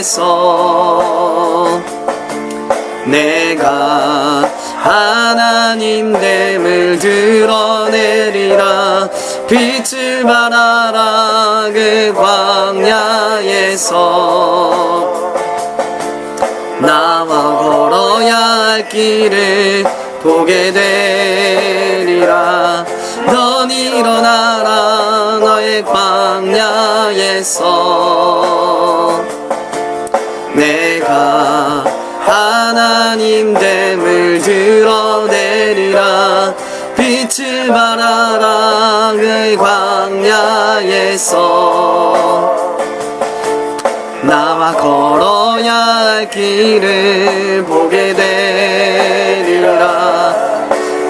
광야에서 내가 하나님 됨을 드러내리라. 빛을 발하라. 그 광야에서 나와 걸어야 할 길을 보게 되리라. 넌 일어나라. 너의 광야에서 됨을 드러내리라. 빛을 발하라. 그 광야에서 나와 걸어야 할 길을 보게 되리라.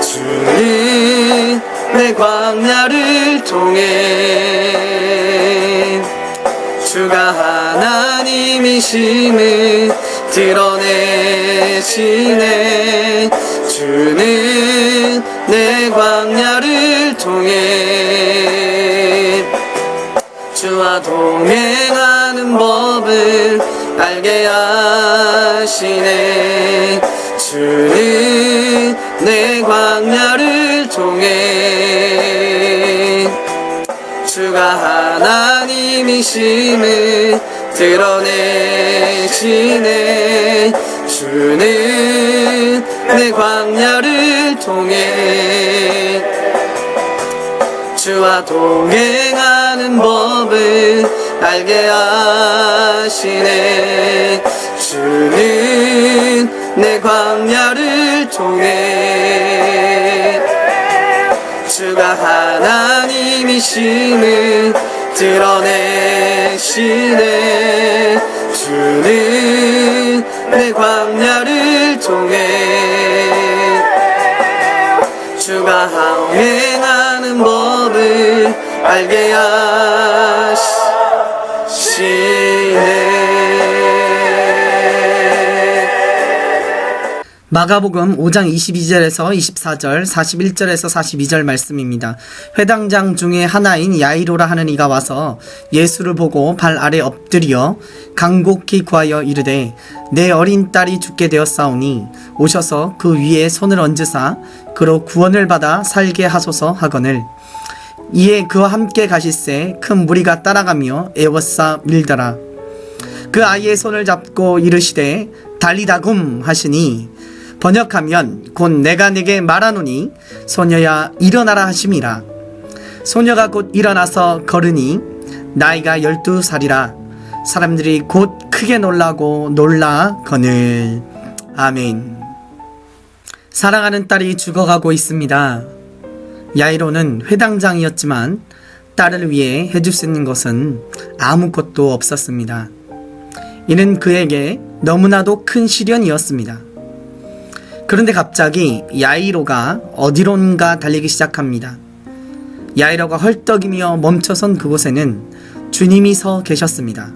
주는 내 광야를 통해 주가 하나님이심을 드러내시네 주는 내 광야를 통해 주와 동행하는 법을 알게 하시네. 주는 내 광야를 통해 주가 하나님이심을 드러내시네. 주는 내 광야를 통해 주와 동행하는 법을 알게 하시네. 주는 내 광야를 통해 주가 하나님이심을 드러내시네 주는 내 광야를 통해 주가 항행하는 법을 알게 하시 마가복음 5장 22절에서 24절, 41절에서 42절 말씀입니다. 회당장 중에 하나인 야이로라 하는 이가 와서 예수를 보고 발 아래 엎드려 간곡히 구하여 이르되 내 어린 딸이 죽게 되었사오니 오셔서 그 위에 손을 얹으사 그로 구원을 받아 살게 하소서 하거늘 이에 그와 함께 가실새 큰 무리가 따라가며 애워싸 밀더라. 그 아이의 손을 잡고 이르시되 달리다굼 하시니 번역하면 곧 내가 내게 말하노니 소녀야 일어나라 하심이라. 소녀가 곧 일어나서 걸으니 나이가 열두 살이라. 사람들이 곧 크게 놀라고 놀라 거늘. 아멘. 사랑하는 딸이 죽어가고 있습니다. 야이로는 회당장이었지만 딸을 위해 해줄 수 있는 것은 아무것도 없었습니다. 이는 그에게 너무나도 큰 시련이었습니다. 그런데 갑자기 야이로가 어디론가 달리기 시작합니다. 야이로가 헐떡이며 멈춰선 그곳에는 주님이 서 계셨습니다.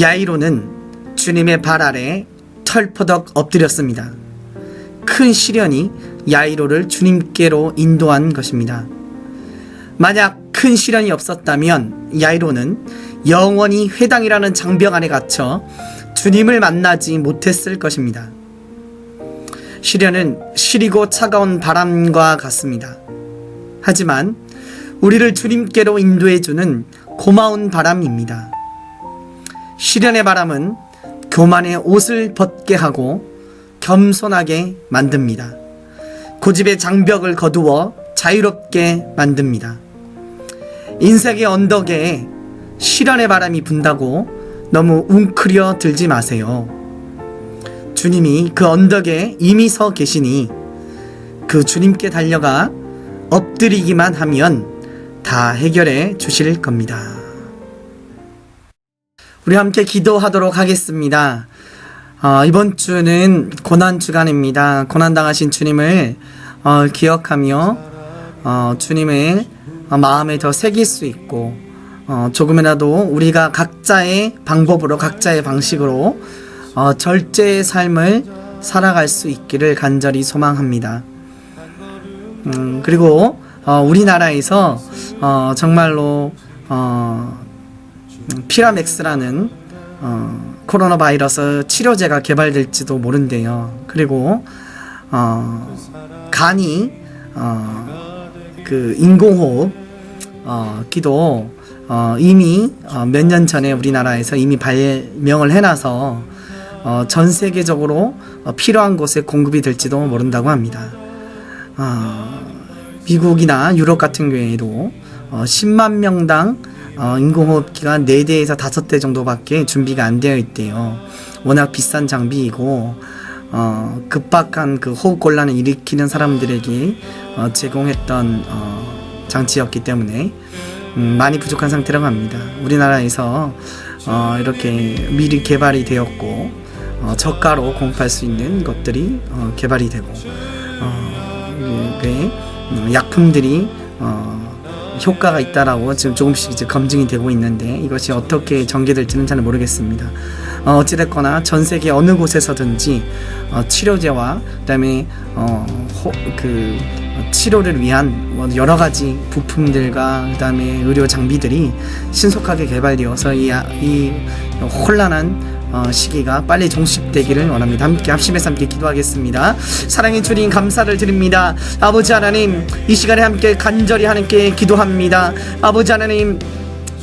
야이로는 주님의 발 아래 털퍼덕 엎드렸습니다. 큰 시련이 야이로를 주님께로 인도한 것입니다. 만약 큰 시련이 없었다면 야이로는 영원히 회당이라는 장벽 안에 갇혀 주님을 만나지 못했을 것입니다. 시련은 시리고 차가운 바람과 같습니다. 하지만 우리를 주님께로 인도해주는 고마운 바람입니다. 시련의 바람은 교만의 옷을 벗게 하고 겸손하게 만듭니다. 고집의 장벽을 거두어 자유롭게 만듭니다. 인생의 언덕에 시련의 바람이 분다고 너무 웅크려 들지 마세요. 주님이 그 언덕에 이미 서 계시니 그 주님께 달려가 엎드리기만 하면 다 해결해 주실 겁니다. 우리 함께 기도하도록 하겠습니다. 어, 이번 주는 고난 주간입니다. 고난 당하신 주님을 어, 기억하며 어, 주님을 어, 마음에 더 새길 수 있고 어, 조금이라도 우리가 각자의 방법으로 각자의 방식으로 어, 절제의 삶을 살아갈 수 있기를 간절히 소망합니다. 음, 그리고 어, 우리나라에서 어, 정말로 어, 음, 피라맥스라는 어, 코로나 바이러스 치료제가 개발될지도 모른대요. 그리고 어, 간이 어, 그 인공호흡 어, 기도 어, 이미 어, 몇 년 전에 우리나라에서 이미 발명을 해놔서 어, 전 세계적으로 어, 필요한 곳에 공급이 될지도 모른다고 합니다. 어, 미국이나 유럽 같은 경우에도 어, 10만 명당 어, 인공호흡기가 4대에서 5대 정도밖에 준비가 안 되어 있대요. 워낙 비싼 장비이고 어, 급박한 그 호흡 곤란을 일으키는 사람들에게 어, 제공했던 어, 장치였기 때문에 음, 많이 부족한 상태라고 합니다. 우리나라에서 어, 이렇게 미리 개발이 되었고 어, 저가로 공급할 수 있는 것들이 어, 개발이 되고 어, 그 음, 약품들이 어, 효과가 있다라고 지금 조금씩 이제 검증이 되고 있는데 이것이 어떻게 전개될지는 잘 모르겠습니다. 어, 어찌됐거나 전 세계 어느 곳에서든지 어, 치료제와 그다음에 어, 호, 그 어, 치료를 위한 뭐 여러 가지 부품들과 그다음에 의료 장비들이 신속하게 개발되어서 이, 아- 이 혼란한 어, 시기가 빨리 종식되기를 원합니다. 함께 합심해서 함께 기도하겠습니다. 사랑의 주님 감사를 드립니다. 아버지 하나님 이 시간에 함께 간절히 하나님께 기도합니다. 아버지 하나님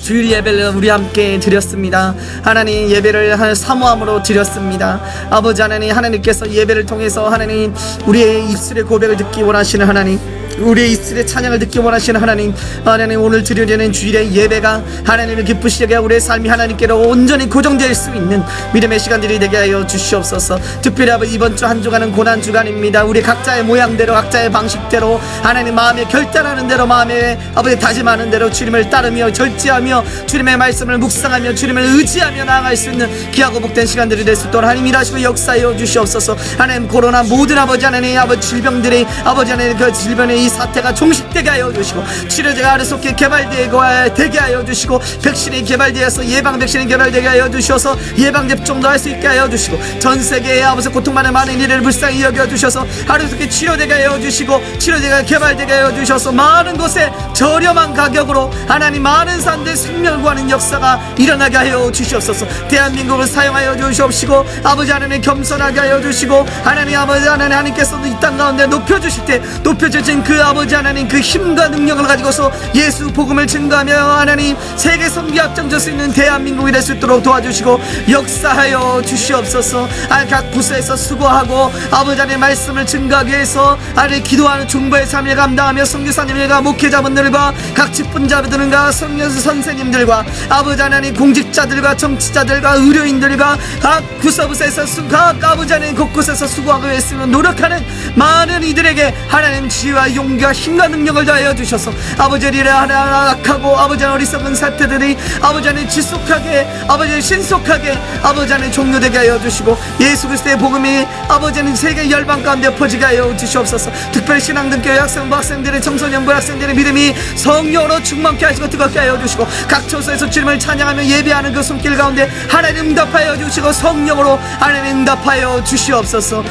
주일 예배를 우리 함께 드렸습니다. 하나님 예배를 하- 사모함으로 드렸습니다. 아버지 하나님 하나님께서 예배를 통해서 하나님 우리의 입술의 고백을 듣기 원하시는 하나님 우리의 입술의 찬양을 듣기 원하시는 하나님 하나님 오늘 드려지는 주일의 예배가 하나님을 기쁘시게 우리의 삶이 하나님께로 온전히 고정될 수 있는 믿음의 시간들이 되게 하여 주시옵소서. 특별히 아버지 이번 주 한 주간은 고난 주간입니다. 우리 각자의 모양대로 각자의 방식대로 하나님 마음에 결단하는 대로 마음에 아버지 다짐하는 대로 주님을 따르며 절제하며 주님의 말씀을 묵상하며 주님을 의지하며 나아갈 수 있는 귀하고 복된 시간들이 될 수 있도록 하나님 일하시고 역사하여 주시옵소서. 하나님 코로나 모든 아버지 하나님 아버지 질병들이 아버지 하나님 그 질병의 이 사태가 종식되게 하여 주시고 치료제가 아래속게 개발되고 되게 하여 주시고 백신이 개발되어서 예방 백신이 개발되게 하여 주셔서 예방 접종도 할 수 있게 하여 주시고 전 세계의 아버지 고통받는 많은 이를 불쌍히 여겨 주셔서 아래속게 치료되게 하여 주시고 치료제가 개발되게 하여 주셔서 많은 곳에 저렴한 가격으로 하나님 많은 사람들의 생명을 구하는 역사가 일어나게 하여 주시옵소서. 대한민국을 사용하여 주시옵시고 아버지 하나님 겸손하게 하여 주시고 하나님 아버지 하나님 하나님께서도 이 땅 가운데 높여주실 때 높여주신 그 아버지 하나님 그 힘과 능력을 가지고서 예수 복음을 증거하며 하나님 세계 선교 앞장설 수 있는 대한민국이 될 수 있도록 도와주시고 역사하여 주시옵소서. 아, 각 부서에서 수고하고 아버지 하나님 말씀을 증거하기 위해서 아래 기도하는 중보의 삶을 감당하며 선교사님들과 목회자분들과 각 직분자들과 성령 선생님들과 아버지 하나님 공직자들과 정치자들과 의료인들과 각 구서부서에서 수, 각 아버지 하나님 곳곳에서 수고하고 있으며 노력하는 많은 이들에게 하나님 지혜와 용 기와 힘과 능력을 더하여 주셔서 아버지를 하나 악하고 아버지 어리석은 사태들이 아버지 하나님 지속하게 아버지 신속하게 아버지 하나님 종료되게 하여 주시고 예수 그리스도의 복음이 아버지 하나님 세계 열방 가운데 퍼지게 하여 주시옵소서. 특별히 신앙등교회 학생부 학생들의 청소년부 학생들의 믿음이 성령으로 충만케 하시고 뜨겁게 하여 주시고 각 처소에서 주님을 찬양하며 예배하는 그 손길 가운데 하나님 응답하여 주시고 성령으로 하나님 응답하여 주시옵소서